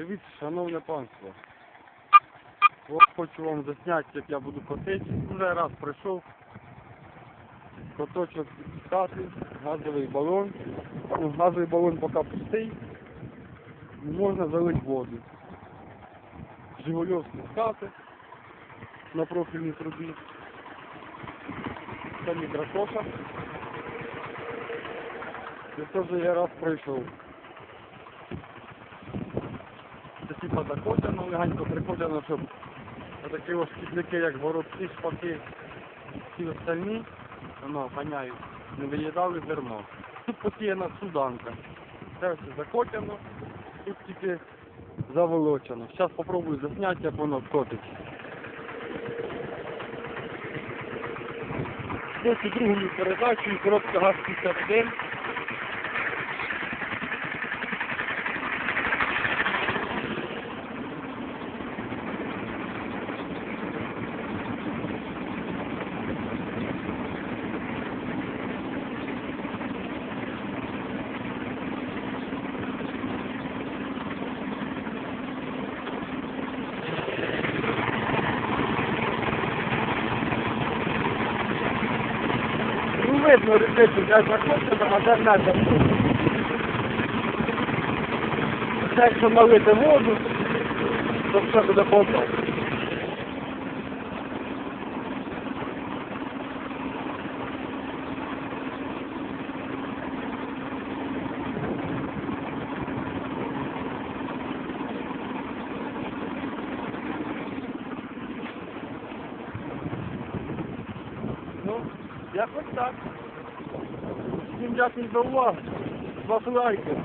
Привіт, шановне панство. От хочу вам засняти, як я буду котити. Уже раз прийшов. Коточок з газовий балон. Ну, газовий балон поки пустий. Можна залити воду. Жигульовські з хати на профільній трубі. Це мікрокоша. Це теж я раз пройшов. Це типа легенько прикотяно, щоб такі ось шкідники, як горобці, шпаки, всі остальні, воно ганяють, не виїдали зерно. Тут посіяна суданка. Це все закотяно, тут тільки заволочено. Зараз спробую засняти, як воно котить. Ось у другому передачі коробка газ 51. Ну видно різницю, де знаходиться, а де не знаходиться. Це якщо налити воду, то все буде бомба. Ну, якось так. Всім дякую за увагу. Два лайки.